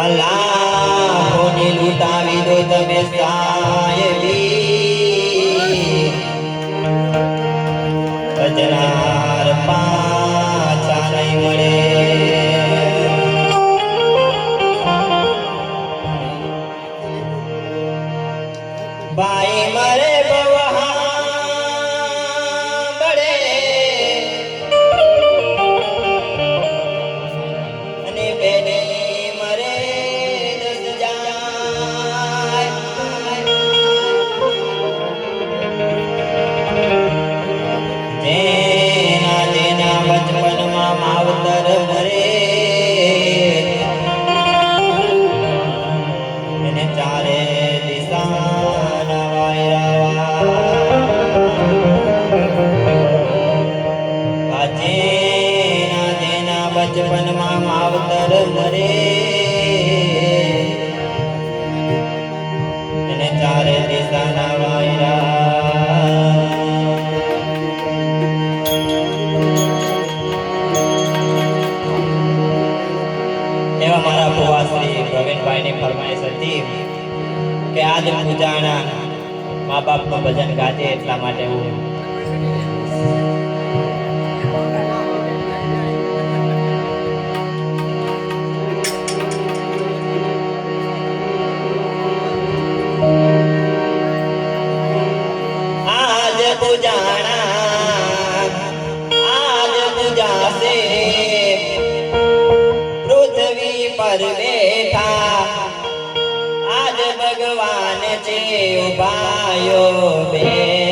અલ્લાહોની લૂટાવી દો તમે સાહેબી એવા મારા ભુવા પ્રવીણભાઈની ફરમાઈશ હતી કે આજ પૂજાના મા બાપનું ભજન ગાજે એટલા માટે હું આજ આજ પૂજાશે પૃથ્વી પર બેઠા આજ ભગવાન છે ઉભાયો બેની